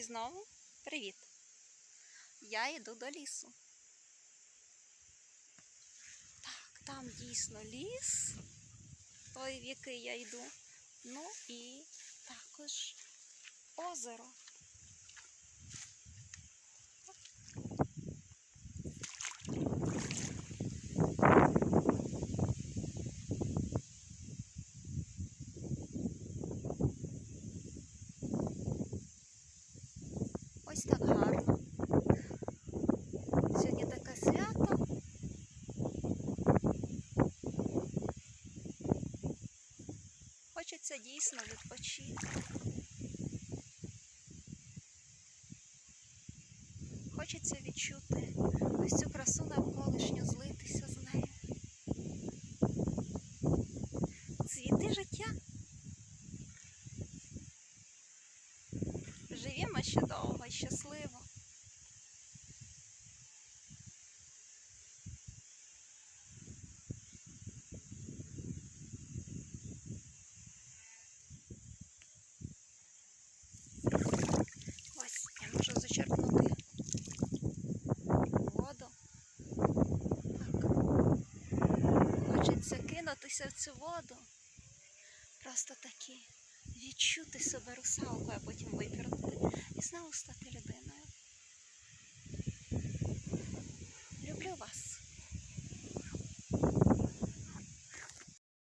І знову привіт! Я йду до лісу. Так, там дійсно ліс, той, в який я йду. Ну і також озеро. Хочеться дійсно відпочити. Хочеться відчути ось цю красу навколишню, злитися з нею. Цвіти життя. Живімо ще довго щасливо. зануритися в цю воду. Просто таки відчути себе русалкою, а потім випірнути і знову стати людиною. Люблю вас.